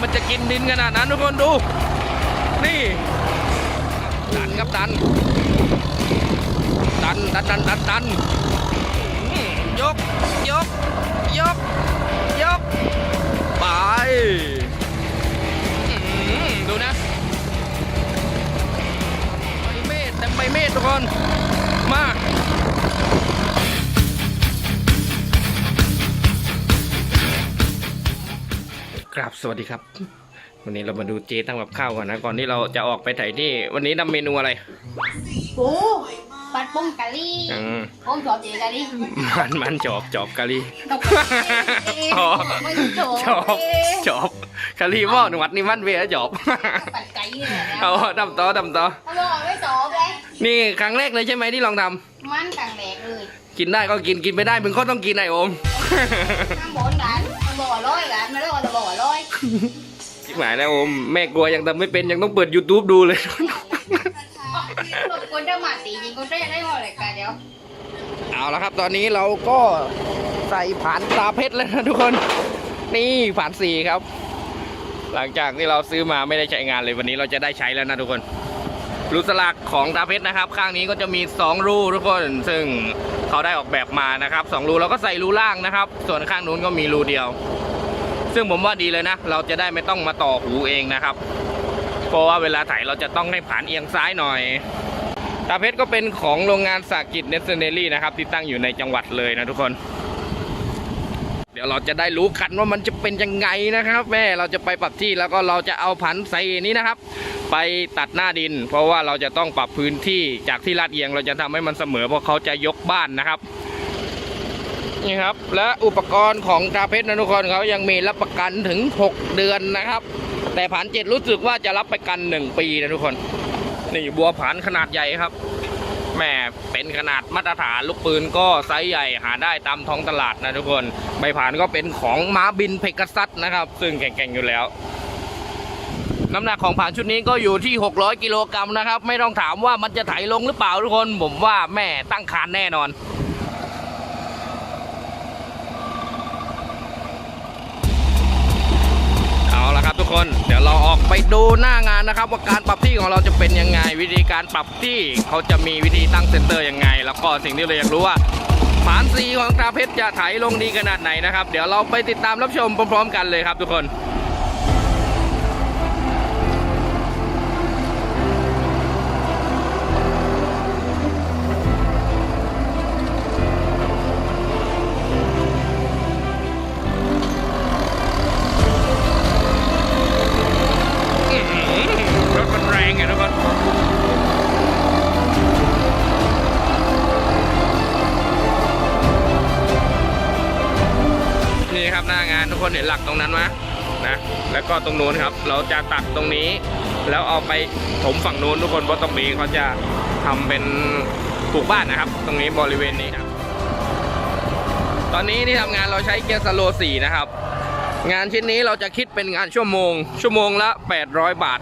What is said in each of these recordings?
มันจะกินดินขนาดนั้นทุกคนดู นี่ดันครับดัน ดันดันดันดันดันยกยกยกยกไปดูนะใบเมตรเต็มใบเมตรทุกคนมา ครับสวัสดีครับ วันนี้เรามาดูเจ๊ตั้งกับข้าวก่อนนะก่อนที่เราจะออกไปถ่ายที่ วันนี้นำเมนูอะไรปูปัดปุ้งกะลี่อืมปุ้งจอบเจกะลี่มันมันจอบจอบกะลีดอกอ๋อไม่จบจอบจอบกะลีหม้อหนวดนี่มันเวียจอบปัดไก่เนี่ยนะเอาดำต่อดำต่อเขาบอกไม่จบเลยนี่ครั้งแรกเลยใช่ไหมที่ลองทำมันกลางแหลกเลย กินได้ก็กินกินไม่ได้มึงก็ต้องกินไอโอมข้างบนกันมันบอกว่าร้อยกันไม่ได้ว่าจะบอกว่าร้อยชิบหายแล้วโอมแม่กลัวยังทำไม่เป็นยังต้องเปิด YouTube ดูเลย คนจะมาตีจริงคนจะได้หมดเลยกันเดี๋ยวเอาละครับ ตอนนี้เราก็ใส่ผ่านตาเพชรแล้วนะทุกคน นี่ผ่านสีครับ หลังจากที่เราซื้อมาไม่ได้ใช้งานเลยวันนี้เราจะได้ใช้แล้วนะทุกคน รูสลักของตาเพชรนะครับ ข้างนี้ก็จะมี 2 รูทุกคน ซึ่งเขาได้ออกแบบมานะครับสองรูเราก็ใส่รูล่างนะครับ ส่วนข้างนู้นก็มีรูเดียว ซึ่งผมว่าดีเลยนะ เราจะได้ไม่ต้องมาต่อหูเองนะครับ เพราะว่าเวลาถ่ายเราจะต้องให้ผ่านเอียงซ้ายหน่อยตาเพชรก็เป็นของโรงงานสากิจเนสเซนลลี่นะครับที่ตั้งอยู่ในจังหวัดเลยนะทุกคน ดี๋ยวเราจะได้รู้กันว่ามันจะเป็นยังไงนะครับ แม่เราจะไปปรับที่แล้วก็เราจะเอาผันใส่นี้นะครับ ไปตัดหน้าดิน เพราะว่าเราจะต้องปรับพื้นที่จากที่ลาดเอียงเราจะทำให้มันเสมอเพราะเขาจะยกบ้านนะครับนี่ครับและอุปกรณ์ของตาเพชรนะทุกคนเขายังมีรับประกันถึง 6 เดือนนะครับ แต่ผันเจ็ดรู้สึกว่าจะรับประกัน 1 ปีนะทุกคน นี่บัวผันขนาดใหญ่ครับ แม่เป็นขนาดมาตรฐานลูกปืนก็ไซส์ใหญ่หาได้ตามท้องตลาดนะทุกคน ใบผ่านก็เป็นของม้าบินเพกัสซัสนะครับ ซึ่งแข็งๆอยู่แล้วน้ำหนักของผ่านชุดนี้ก็อยู่ที่ 600 กิโลกรัมนะครับ ไม่ต้องถามว่ามันจะไถลงหรือเปล่าทุกคน ผมว่าแม่ตั้งคานแน่นอน ทุกคนเดี๋ยวเราออกไปดูหน้างานนะครับ ว่าการปรับที่ของเราจะเป็นยังไง วิธีการปรับที่เขาจะมีวิธีตั้งเซนเตอร์ยังไง แล้วก็สิ่งที่เราอยากรู้ว่าผานสีของตาเพชรจะไถลงดีขนาดไหนนะครับ เดี๋ยวเราไปติดตามรับชมพร้อมๆ กันเลยครับทุกคน นี่ครับหน้างานทุกคนเห็นหลักตรงนั้นไหมนะแล้วก็ตรงนู้นครับ เราจะตัดตรงนี้ แล้วเอาไปถมฝั่งนู้นทุกคนเพราะตรงนี้เขาจะทำเป็นปลูกบ้านนะครับ ตรงนี้บริเวณนี้ครับตอนนี้ที่ทำงานเราใช้เกียร์สโลสี่นะครับ งานชิ้นนี้เราจะคิดเป็นงานชั่วโมง ชั่วโมงละ 800 บาท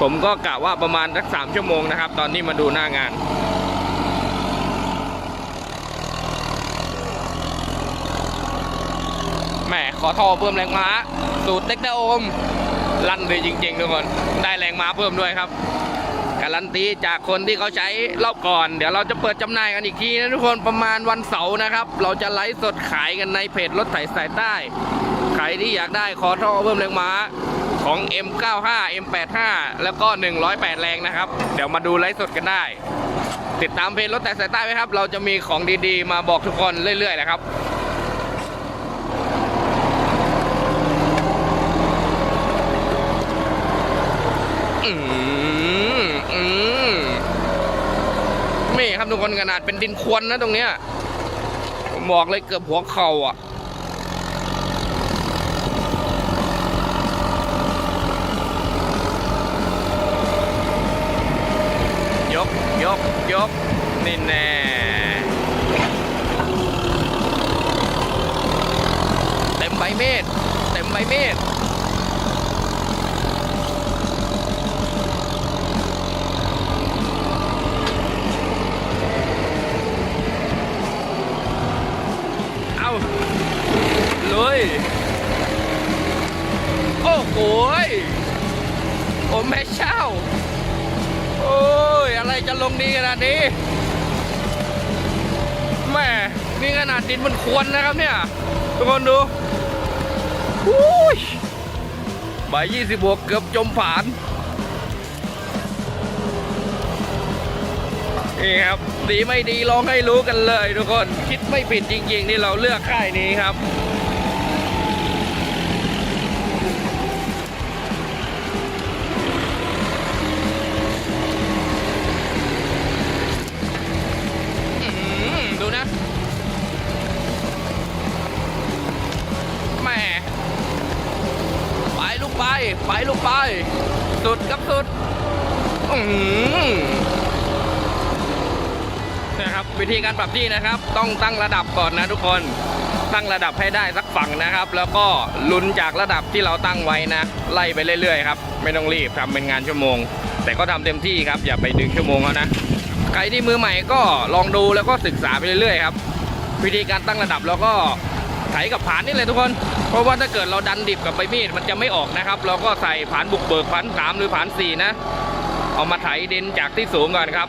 ผมก็กะว่าประมาณสักสามชั่วโมงนะครับ ตอนนี้มาดูหน้างาน แหมขอท่อเพิ่มแรงม้า สูตรเด็กดาโอม ลั่นเลยจริงๆทุกคน ได้แรงม้าเพิ่มด้วยครับ การันตีจากคนที่เขาใช้รอบก่อน เดี๋ยวเราจะเปิดจำหน่ายกันอีกทีนะทุกคนประมาณวันเสาร์นะครับ เราจะไลฟ์สดขายกันในเพจรถไถสายใต้ ใครที่อยากได้คอท่อเพิ่มแรงม้าของ M95 M85 แล้วก็ 108 แรงนะครับ เดี๋ยวมาดูไลฟ์สดกันได้ ติดตามเพจรถไถสายใต้ไหมครับ เราจะมีของดีๆ มาบอกทุกคนเรื่อยๆนะครับ อืมอืมนี่ ครับทุกคนขนาดเป็นดินควนนะตรงเนี้ยผมบอกเลยเกือบหัวเข่าอะยกยกยกนี่แน่เต็มใบเมตรเต็มใบเมตร เอาลุย โอ้โหยโอ้แม่เช่า โอ้ย อะไรจะลงดีขนาดนี้แม่ นี่ขนาดดินมันควรนะครับเนี่ยทุกคนดูอุ้ยใบยี่สิบบวกเกือบจมผานนี่ครับดีไม่ดีลองให้รู้กันเลยทุกคนคิดไม่ผิดจริงๆที่เราเลือกค่ายนี้ครับดูนะ ไปลูกไป สุดครับสุดอือหือนะครับวิธีการปรับที่นะครับ ต้องตั้งระดับก่อนนะทุกคนตั้งระดับให้ได้สักฝั่งนะครับ แล้วก็ลุ้นจากระดับที่เราตั้งไว้นะ ไล่ไปเรื่อยๆครับไม่ต้องรีบทำเป็นงานชั่วโมง แต่ก็ทำเต็มที่ครับ อย่าไปดึงชั่วโมงเขานะใครที่มือใหม่ก็ลองดูแล้วก็ศึกษาไปเรื่อยๆครับวิธีการตั้งระดับแล้วก็ ไถกับผานนี่เลยทุกคน เพราะว่าถ้าเกิดเราดันดิบกับใบมีดมันจะไม่ออกนะครับ เราก็ใส่ผานบุกเบิกผานสามหรือผานสี่นะ เอามาไถดินจากที่สูงก่อนครับ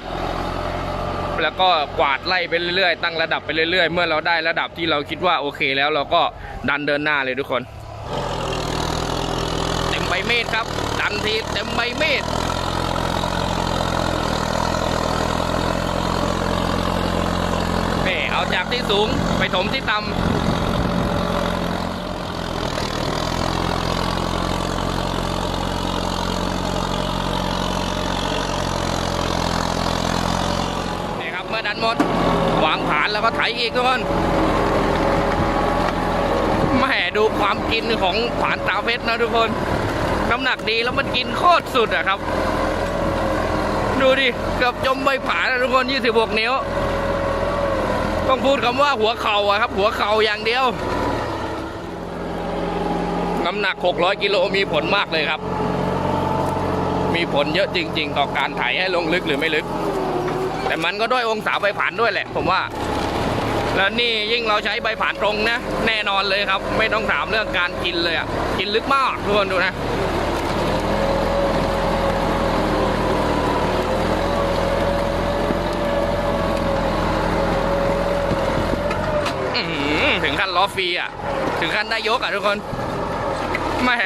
แล้วก็กวาดไล่ไปเรื่อยๆ ตั้งระดับไปเรื่อยๆ เมื่อเราได้ระดับที่เราคิดว่าโอเคแล้วเราก็ดันเดินหน้าเลยทุกคนเต็มใบมีดครับ ดันทีเต็มใบมีดเอาจากที่สูงไปถมที่ต่ำ ดันหมดวางผานแล้วก็ไถอีกทุกคนแม่ดูความกินของผานตาเพชรนะทุกคนน้ำหนักดีแล้วมันกินโคตรสุดอะครับ ดูดิเกือบจมใบผานนะทุกคน26นิ้ว ต้องพูดคำว่าหัวเข่าอะครับ หัวเข่าอย่างเดียวน้ำหนัก 600 กิโลมีผลมากเลยครับ มีผลเยอะจริง ๆ ต่อการไถให้ลงลึกหรือไม่ลึก แต่มันก็ด้วยองศาใบผ่านด้วยแหละ ผมว่า แล้วนี่ยิ่งเราใช้ใบผ่านตรงนะ แน่นอนเลยครับ ไม่ต้องถามเรื่องการกินเลยอะกินลึกมากทุกคนดูนะถึงขั้นล้อฟรีอะ ถึงขั้นได้ยกอะทุกคนแม่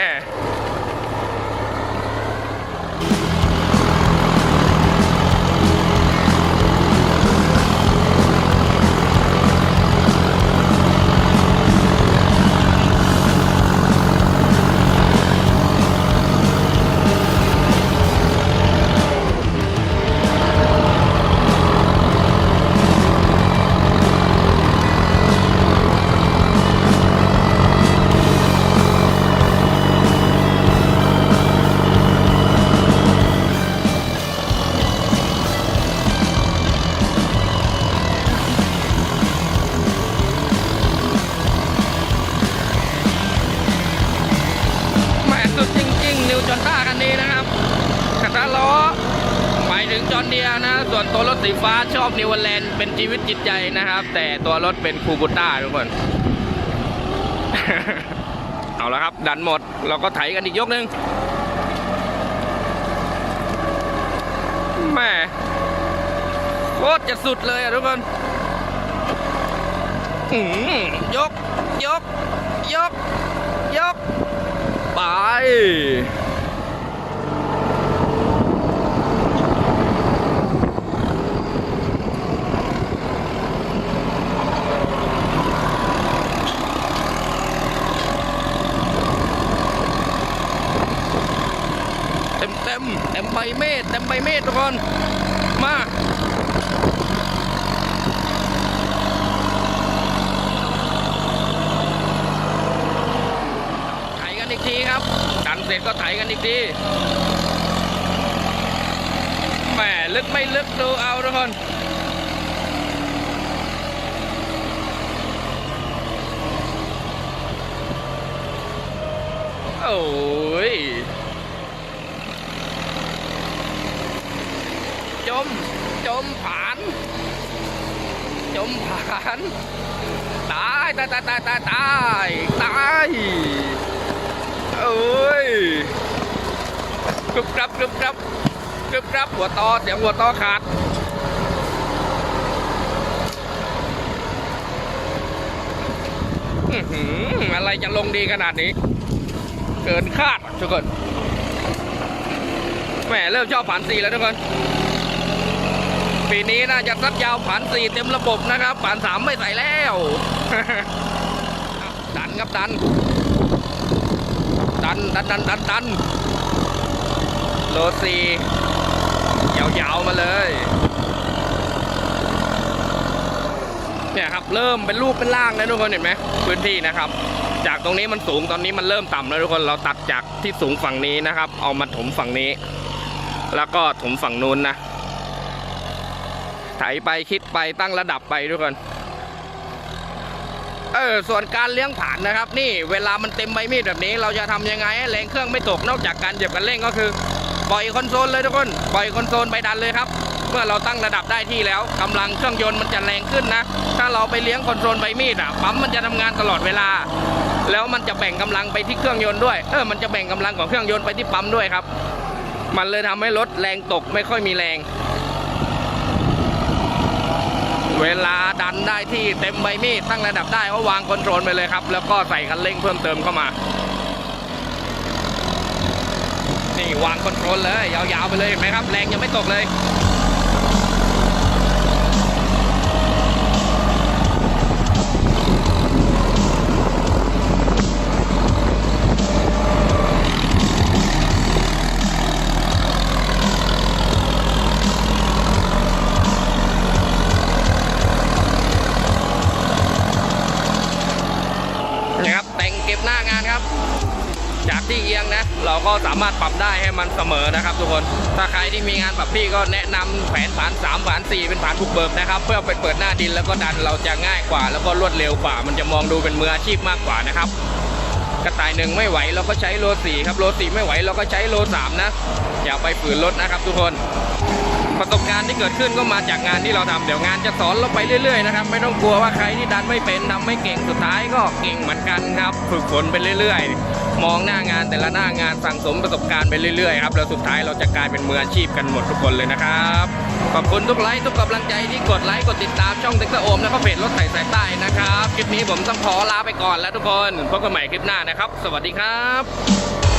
จอนต้าคันนี้นะครับกระทะล้อหมายถึงจอนเดียนะ ส่วนตัวรถสีฟ้าชอบนิวแลนด์เป็นชีวิตจิตใจนะครับ แต่ตัวรถเป็นคูบูต้าทุกคน เอาละครับ ดันหมด เราก็ไถกันอีกยกนึงแม่โคตรจะสุดเลยอะทุกคนยก ยก ยก ยก ไป มเต็มเต็มใบเมตรเต็มใบเมตรทุกคนมาไถกันอีกทีครับดันเสร็จก็ไถกันอีกทีแหมลึกไม่ลึกดูเอาทุกคนโอ้ย จม จ มผาน จมผาน ตายตายตายตายตายตายตายเอ้ยกรึบกรับกรึบกรับกรึบกรับหัวตอเสียงหัวตอขาดอื้อหือะไรจะลงดีขนาดนี้ เกินคาดทุกคนแหมเริ่มชอบผ่านสีแล้วทุกคน ปีนี้น่าจะซัดยาวผ่านสี่เต็มระบบนะครับผ่านสามไม่ใส่แล้ว ดันครับดัน ดันดันดันดันดันโลซียาวๆมาเลยเนี่ยครับเริ่มเป็นรูปเป็นร่างแล้วทุกคนเห็นไหมพื้นที่นะครับ จากตรงนี้มันสูงตอนนี้มันเริ่มต่ำแล้วทุกคนเราตัดจากที่สูงฝั่งนี้นะครับ เอามาถมฝั่งนี้ แล้วก็ถมฝั่งนู้นนะ ไถไปคิดไปตั้งระดับไปทุกคนเออส่วนการเลี้ยงผ่านนะครับ นี่เวลามันเต็มใบมีดแบบนี้ เราจะทำยังไงให้แรงเครื่องไม่ตกนอกจากการเหยียบกันเร่งก็คือ ปล่อยคอนโซลเลยทุกคนปล่อยคอนโซลไปดันเลยครับ เมื่อเราตั้งระดับได้ที่แล้วกำลังเครื่องยนต์มันจะแรงขึ้นนะ ถ้าเราไปเลี้ยงคอนโซลใบมีดอะปั๊มมันจะทำงานตลอดเวลา แล้วมันจะแบ่งกำลังไปที่เครื่องยนต์ด้วยเออมันจะแบ่งกำลังของเครื่องยนต์ไปที่ปั๊มด้วยครับ มันเลยทำให้รถแรงตกไม่ค่อยมีแรง เวลาดันได้ที่เต็มใบมีดตั้งระดับได้ก็วางคอนโทรลไปเลยครับ แล้วก็ใส่คันเร่งเพิ่มเติมเข้ามา นี่วางคอนโทรลเลยยาวๆไปเลยเห็นไหมครับ แรงยังไม่ตกเลย ก็สามารถปรับได้ให้มันเสมอนะครับ ทุกคน ถ้าใครที่มีงานปรับพี่ก็แนะนำแผนผาน3ผ่าน4เป็นผานทุกเบิกนะครับ เพื่อไปเปิดหน้าดินแล้วก็ดันเราจะง่ายกว่า แล้วก็รวดเร็วกว่า มันจะมองดูเป็นมืออาชีพมากกว่านะครับกระต่ายหนึ่งไม่ไหวเราก็ใช้โลสี่ครับโลสี่ไม่ไหวเราก็ใช้โลสามนะอย่าไปฝืนรถนะครับ ทุกคน ประสบการณ์ที่เกิดขึ้นก็มาจากงานที่เราทำเดี๋ยวงานจะสอนเราไปเรื่อยๆนะครับไม่ต้องกลัวว่าใครที่ดันไม่เป็นทำไม่เก่งสุดท้ายก็เก่งเหมือนกันครับฝึกฝนไปเรื่อย ๆ มองหน้างานแต่ละหน้างานสั่งสมประสบการณ์ไปเรื่อยๆครับแล้วสุดท้ายเราจะกลายเป็นมืออาชีพกันหมดทุกคนเลยนะครับขอบคุณทุกไลค์ทุกกำลังใจที่กดไลค์กดติดตามช่องเด็กตะโอมแล้วก็เพจรถไถสายใต้นะครับคลิปนี้ผมต้องขอลาไปก่อนแล้วทุกคนพบกันใหม่คลิปหน้านะครับ สวัสดีครับ